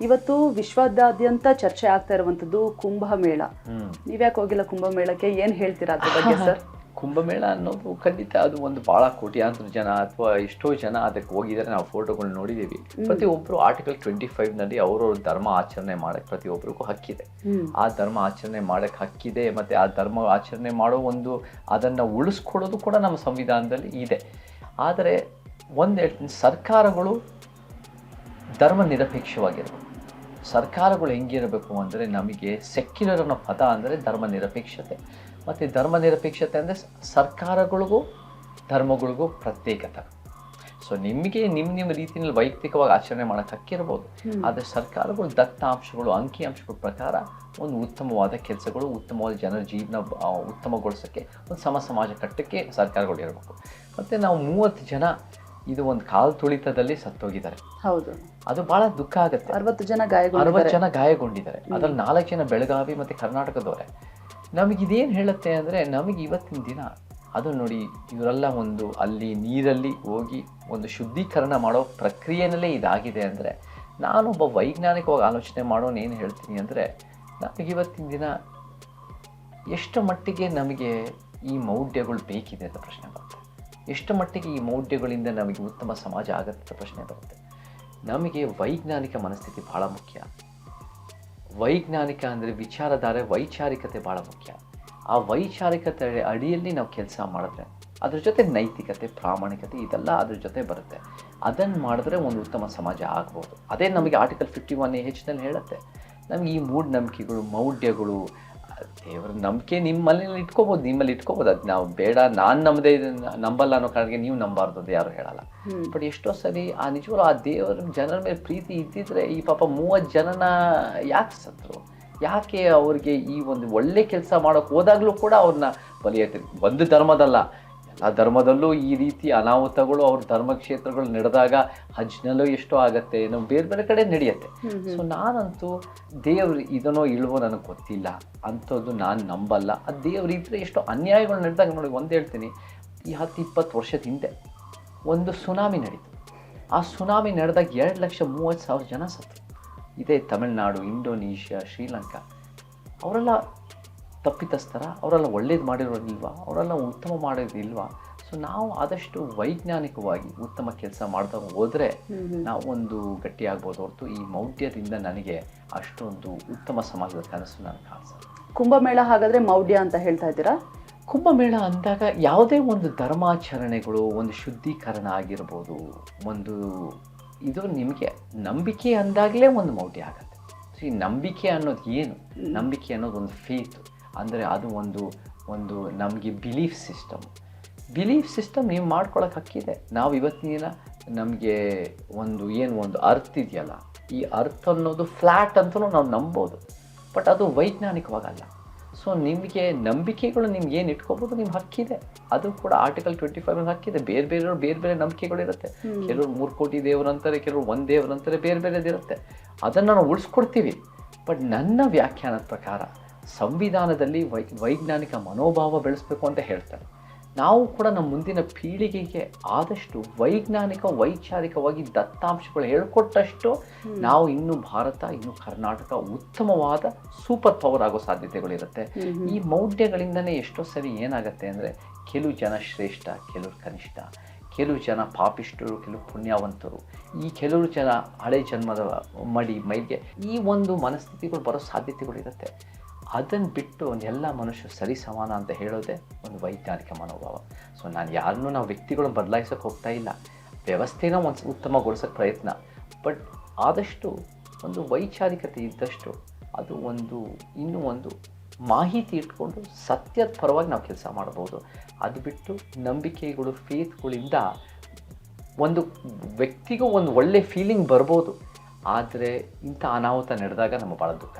ಇವತ್ತು ವಿಶ್ವದಾದ್ಯಂತ ಚರ್ಚೆ ಆಗ್ತಾ ಇರುವಂತದ್ದು ಕುಂಭಮೇಳ. ನೀವ್ಯಾಕೆ ಹೋಗಿಲ್ಲ ಕುಂಭಮೇಳಕ್ಕೆ? ಏನ್ ಹೇಳ್ತೀರಾ ಅದ್ರ ಬಗ್ಗೆ ಸರ್? ಕುಂಭಮೇಳ ಅನ್ನೋದು ಖಂಡಿತ ಅದು ಒಂದು ಬಹಳ ಕೋಟ್ಯಾಂತರ ಜನ ಅಥವಾ ಎಷ್ಟೋ ಜನ ಅದಕ್ಕೆ ಹೋಗಿದ್ದಾರೆ. ನಾವು ಫೋಟೋಗಳು ನೋಡಿದ್ದೀವಿ. ಪ್ರತಿಯೊಬ್ಬರು ಆರ್ಟಿಕಲ್ ಟ್ವೆಂಟಿ ಫೈವ್ನಲ್ಲಿ ಅವ್ರವ್ರ ಧರ್ಮ ಆಚರಣೆ ಮಾಡಕ್ಕೆ ಪ್ರತಿಯೊಬ್ಬರಿಗೂ ಹಕ್ಕಿದೆ. ಆ ಧರ್ಮ ಆಚರಣೆ ಮಾಡಕ್ ಹಕ್ಕಿದೆ ಮತ್ತೆ ಆ ಧರ್ಮ ಆಚರಣೆ ಮಾಡೋ ಒಂದು ಅದನ್ನ ಉಳಿಸ್ಕೊಡೋದು ಕೂಡ ನಮ್ಮ ಸಂವಿಧಾನದಲ್ಲಿ ಇದೆ. ಆದರೆ ಒಂದು ಹೇಳ್ತೀನಿ ಸರ್ಕಾರಗಳು ಧರ್ಮ ನಿರಪೇಕ್ಷವಾಗಿರಬೇಕು. ಸರ್ಕಾರಗಳು ಹೆಂಗಿರಬೇಕು ಅಂದರೆ ನಮಗೆ ಸೆಕ್ಯುಲರ್ ಅನ್ನೋ ಪದ ಅಂದರೆ ಧರ್ಮ ನಿರಪೇಕ್ಷತೆ ಮತ್ತು ಧರ್ಮ ನಿರಪೇಕ್ಷತೆ ಅಂದರೆ ಸರ್ಕಾರಗಳಿಗೂ ಧರ್ಮಗಳಿಗೂ ಪ್ರತ್ಯೇಕತೆ. ಸೊ ನಿಮಗೆ ನಿಮ್ಮ ನಿಮ್ಮ ರೀತಿಯಲ್ಲಿ ವೈಯಕ್ತಿಕವಾಗಿ ಆಚರಣೆ ಮಾಡೋಕ್ಕೆ ಹಕ್ಕಿರ್ಬೋದು. ಆದರೆ ಸರ್ಕಾರಗಳು ದತ್ತಾಂಶಗಳು ಅಂಕಿಅಂಶಗಳ ಪ್ರಕಾರ ಒಂದು ಉತ್ತಮವಾದ ಕೆಲಸಗಳು ಉತ್ತಮವಾದ ಜನರ ಜೀವನ ಉತ್ತಮಗೊಳಿಸೋಕ್ಕೆ ಒಂದು ಸಮ ಸಮಾಜ ಕಟ್ಟಕ್ಕೆ ಸರ್ಕಾರಗಳು ಇರಬೇಕು. ಮತ್ತು ನಾವು ಮೂವತ್ತು ಜನ ಇದು ಒಂದು ಕಾಲು ತುಳಿತದಲ್ಲಿ ಸತ್ತೋಗಿದ್ದಾರೆ. ಹೌದು. ಅದು ಬಹಳ ದುಃಖ ಆಗುತ್ತೆ. ಅರವತ್ತು ಜನ ಅರವತ್ತು ಜನ ಗಾಯಗೊಂಡಿದ್ದಾರೆ. ಅದ್ರಲ್ಲಿ ನಾಲ್ಕು ಜನ ಬೆಳಗಾವಿ ಮತ್ತೆ ಕರ್ನಾಟಕದವರೇ. ನಮಗೆ ಇದೇನು ಹೇಳುತ್ತೆ ಅಂದರೆ ನಮಗೆ ಇವತ್ತಿನ ದಿನ ಅದು ನೋಡಿ ಇವರೆಲ್ಲ ಒಂದು ಅಲ್ಲಿ ನೀರಲ್ಲಿ ಹೋಗಿ ಒಂದು ಶುದ್ಧೀಕರಣ ಮಾಡೋ ಪ್ರಕ್ರಿಯೆನಲ್ಲೇ ಇದಾಗಿದೆ ಅಂದರೆ ನಾನೊಬ್ಬ ವೈಜ್ಞಾನಿಕವಾಗಿ ಆಲೋಚನೆ ಮಾಡೋನು ಏನು ಹೇಳ್ತೀನಿ ಅಂದರೆ ನಮಗೆ ಇವತ್ತಿನ ದಿನ ಎಷ್ಟು ಮಟ್ಟಿಗೆ ನಮಗೆ ಈ ಮೌಢ್ಯಗಳು ಬೇಕಿದೆ ಅಂತ ಪ್ರಶ್ನೆ ಎಷ್ಟು ಮಟ್ಟಿಗೆ ಈ ಮೌಢ್ಯಗಳಿಂದ ನಮಗೆ ಉತ್ತಮ ಸಮಾಜ ಆಗತ್ತೆ ಪ್ರಶ್ನೆ ಬರುತ್ತೆ. ನಮಗೆ ವೈಜ್ಞಾನಿಕ ಮನಸ್ಥಿತಿ ಭಾಳ ಮುಖ್ಯ. ವೈಜ್ಞಾನಿಕ ಅಂದರೆ ವಿಚಾರಧಾರೆ, ವೈಚಾರಿಕತೆ ಭಾಳ ಮುಖ್ಯ. ಆ ವೈಚಾರಿಕತೆ ಅಡಿಯಲ್ಲಿ ನಾವು ಕೆಲಸ ಮಾಡಿದ್ರೆ, ಅದ್ರ ಜೊತೆ ನೈತಿಕತೆ, ಪ್ರಾಮಾಣಿಕತೆ ಇದೆಲ್ಲ ಅದ್ರ ಜೊತೆ ಬರುತ್ತೆ. ಅದನ್ನು ಮಾಡಿದ್ರೆ ಒಂದು ಉತ್ತಮ ಸಮಾಜ ಆಗ್ಬೋದು. ಅದೇ ನಮಗೆ ಆರ್ಟಿಕಲ್ ಫಿಫ್ಟಿ ಒನ್ ಎ ಹೆಚ್ನಲ್ಲಿ ಹೇಳುತ್ತೆ. ನಮಗೆ ಈ ಮೂಢನಂಬಿಕೆಗಳು, ಮೌಢ್ಯಗಳು ದೇವರ ನಂಬಿಕೆ ನಿಮ್ಮಲ್ಲಿ ಇಟ್ಕೋಬೋದು ನಿಮ್ಮಲ್ಲಿ ಇಟ್ಕೋಬೋದು. ಅದು ನಾವು ಬೇಡ ನಾನು ನಂಬದೇ ಇದನ್ನ ನಂಬಲ್ಲ ಅನ್ನೋ ಕಾರಣಕ್ಕೆ ನೀವು ನಂಬಾರ್ದು ಅಂತ ಯಾರು ಹೇಳಲ್ಲ. ಬಟ್ ಎಷ್ಟೋ ಸರಿ ಆ ನಿಜವಾಗ್ಲೂ ಆ ದೇವರ ಜನರ ಮೇಲೆ ಪ್ರೀತಿ ಇದ್ದಿದ್ರೆ ಈ ಪಾಪ ಮೂವತ್ತು ಜನನ ಯಾಕೆ ಸತ್ರು? ಯಾಕೆ ಅವ್ರಿಗೆ ಈ ಒಂದು ಒಳ್ಳೆ ಕೆಲಸ ಮಾಡೋಕೆ ಹೋದಾಗಲೂ ಕೂಡ ಅವ್ರನ್ನ ಬಲಿಯತ್ತೆ ಒಂದು ಧರ್ಮದಲ್ಲ. ಎಲ್ಲ ಧರ್ಮದಲ್ಲೂ ಈ ರೀತಿ ಅನಾಹುತಗಳು ಅವ್ರ ಧರ್ಮಕ್ಷೇತ್ರಗಳು ನಡೆದಾಗ ಹಜ್ನಲ್ಲೂ ಎಷ್ಟೋ ಆಗತ್ತೆ ನಾವು ಬೇರೆ ಬೇರೆ ಕಡೆ ನಡೆಯುತ್ತೆ. ಸೊ ನಾನಂತೂ ದೇವ್ರು ಇದನ್ನೋ ಇಲ್ವೋ ನನಗೆ ಗೊತ್ತಿಲ್ಲ. ಅಂಥದ್ದು ನಾನು ನಂಬಲ್ಲ. ಆ ದೇವ್ರು ಇದ್ರೆ ಎಷ್ಟೋ ಅನ್ಯಾಯಗಳು ನಡೆದಾಗ ನೋಡಿ ಒಂದು ಹೇಳ್ತೀನಿ. ಈ ಹತ್ತು ಇಪ್ಪತ್ತು ವರ್ಷದ ಹಿಂದೆ ಒಂದು ಸುನಾಮಿ ನಡೀತು. ಆ ಸುನಾಮಿ ನಡೆದಾಗ ಎರಡು ಲಕ್ಷ ಮೂವತ್ತು ಸಾವಿರ ಜನ ಸತ್ತು ಇದೇ ತಮಿಳ್ನಾಡು ಇಂಡೋನೇಷ್ಯಾ ಶ್ರೀಲಂಕಾ. ಅವರೆಲ್ಲ ತಪ್ಪಿತಸ್ಥರ ಅವರೆಲ್ಲ ಒಳ್ಳೇದು ಮಾಡಿರೋದಿಲ್ವಾ ಅವರೆಲ್ಲ ಉತ್ತಮ ಮಾಡೋದಿಲ್ವಾ ಸೊ ನಾವು ಆದಷ್ಟು ವೈಜ್ಞಾನಿಕವಾಗಿ ಉತ್ತಮ ಕೆಲಸ ಮಾಡ್ತಾ ಹೋದರೆ ನಾವು ಒಂದು ಗಟ್ಟಿಯಾಗ್ಬೋದು ಹೊರತು ಈ ಮೌಢ್ಯದಿಂದ ನನಗೆ ಅಷ್ಟೊಂದು ಉತ್ತಮ ಸಮಾಜದ ಕನಸು ನನಗೆ ಕಾಣಿಸ್ತದೆ ಕುಂಭಮೇಳ ಹಾಗಾದರೆ ಮೌಢ್ಯ ಅಂತ ಹೇಳ್ತಾ ಇದ್ದೀರಾ? ಕುಂಭಮೇಳ ಅಂದಾಗ ಯಾವುದೇ ಒಂದು ಧರ್ಮಾಚರಣೆಗಳು ಒಂದು ಶುದ್ಧೀಕರಣ ಆಗಿರ್ಬೋದು ಒಂದು ಇದು ನಿಮಗೆ ನಂಬಿಕೆ ಅಂದಾಗಲೇ ಒಂದು ಮೌಢ್ಯ ಆಗುತ್ತೆ. ಸೊ ಈ ನಂಬಿಕೆ ಅನ್ನೋದು ಏನು? ನಂಬಿಕೆ ಅನ್ನೋದು ಒಂದು ಫೇತ್ ಅಂದರೆ ಅದು ಒಂದು ಒಂದು ನಮಗೆ ಬಿಲೀಫ್ ಸಿಸ್ಟಮ್ ಬಿಲೀಫ್ ಸಿಸ್ಟಮ್ ನೀವು ಮಾಡ್ಕೊಳಕ್ಕೆ ಹಕ್ಕಿದೆ. ನಾವು ಇವತ್ತಿನ ದಿನ ನಮಗೆ ಒಂದು ಏನು ಒಂದು ಅರ್ತ್ ಇದೆಯಲ್ಲ ಈ ಅರ್ತ್ ಅನ್ನೋದು ಫ್ಲ್ಯಾಟ್ ಅಂತಲೂ ನಾವು ನಂಬೋದು. ಬಟ್ ಅದು ವೈಜ್ಞಾನಿಕವಾಗಲ್ಲ. ಸೊ ನಿಮಗೆ ನಂಬಿಕೆಗಳು ನಿಮ್ಗೆ ಏನು ಇಟ್ಕೋಬೋದು ನಿಮ್ಗೆ ಹಕ್ಕಿದೆ. ಅದು ಕೂಡ ಆರ್ಟಿಕಲ್ ಟ್ವೆಂಟಿ ಫೈವ್ ಹಕ್ಕಿದೆ. ಬೇರೆ ಬೇರೆ ಬೇರೆ ಬೇರೆ ನಂಬಿಕೆಗಳು ಇರುತ್ತೆ. ಕೆಲವರು ಮೂರು ಕೋಟಿ ದೇವರು ಅಂತಾರೆ ಕೆಲವರು ಒಂದು ದೇವರು ಅಂತಾರೆ ಬೇರೆ ಬೇರೆದಿರುತ್ತೆ ಅದನ್ನು ನಾವು ಉಳಿಸ್ಕೊಡ್ತೀವಿ. ಬಟ್ ನನ್ನ ವ್ಯಾಖ್ಯಾನದ ಪ್ರಕಾರ ಸಂವಿಧಾನದಲ್ಲಿ ವೈ ವೈಜ್ಞಾನಿಕ ಮನೋಭಾವ ಬೆಳೆಸಬೇಕು ಅಂತ ಹೇಳ್ತಾರೆ. ನಾವು ಕೂಡ ನಮ್ಮ ಮುಂದಿನ ಪೀಳಿಗೆಗೆ ಆದಷ್ಟು ವೈಜ್ಞಾನಿಕ ವೈಚಾರಿಕವಾಗಿ ದತ್ತಾಂಶಗಳು ಹೇಳ್ಕೊಟ್ಟಷ್ಟು ನಾವು ಇನ್ನು ಭಾರತ ಇನ್ನು ಕರ್ನಾಟಕ ಉತ್ತಮವಾದ ಸೂಪರ್ ಪವರ್ ಆಗೋ ಸಾಧ್ಯತೆಗಳಿರುತ್ತೆ. ಈ ಮೌಢ್ಯಗಳಿಂದನೇ ಎಷ್ಟೋ ಸರಿ ಏನಾಗುತ್ತೆ ಅಂದರೆ ಕೆಲವು ಜನ ಶ್ರೇಷ್ಠ ಕೆಲವರು ಕನಿಷ್ಠ ಕೆಲವು ಜನ ಪಾಪಿಷ್ಠರು ಕೆಲವು ಪುಣ್ಯವಂತರು ಈ ಕೆಲವರು ಜನ ಹಳೆ ಜನ್ಮದ ಮಡಿ ಮೈಗೆ ಈ ಒಂದು ಮನಸ್ಥಿತಿಗಳು ಬರೋ ಸಾಧ್ಯತೆಗಳು ಇರುತ್ತೆ ಅದನ್ನು ಬಿಟ್ಟು ಎಲ್ಲ ಮನುಷ್ಯರು ಸರಿ ಸಮಾನ ಅಂತ ಹೇಳೋದೆ ಒಂದು ವೈಜ್ಞಾನಿಕ ಮನೋಭಾವ. ಸೊ ನಾನು ಯಾರನ್ನೂ ನಾವು ವ್ಯಕ್ತಿಗಳನ್ನ ಬದಲಾಯಿಸೋಕೆ ಹೋಗ್ತಾ ಇಲ್ಲ. ವ್ಯವಸ್ಥೆನ ಒಂದು ಉತ್ತಮಗೊಳಿಸೋಕೆ ಪ್ರಯತ್ನ. ಬಟ್ ಆದಷ್ಟು ಒಂದು ವೈಚಾರಿಕತೆ ಇದ್ದಷ್ಟು ಅದು ಒಂದು, ಇನ್ನೂ ಒಂದು ಮಾಹಿತಿ ಇಟ್ಕೊಂಡು ಸತ್ಯದ ಪರವಾಗಿ ನಾವು ಕೆಲಸ ಮಾಡ್ಬೋದು. ಅದು ಬಿಟ್ಟು ನಂಬಿಕೆಗಳು ಫೇತ್ಗಳಿಂದ ಒಂದು ವ್ಯಕ್ತಿಗೂ ಒಂದು ಒಳ್ಳೆ ಫೀಲಿಂಗ್ ಬರ್ಬೋದು. ಆದರೆ ಇಂಥ ಅನಾಹುತ ನಡೆದಾಗ ನಮ್ಗೆ ಭಾಳ ದುಃಖ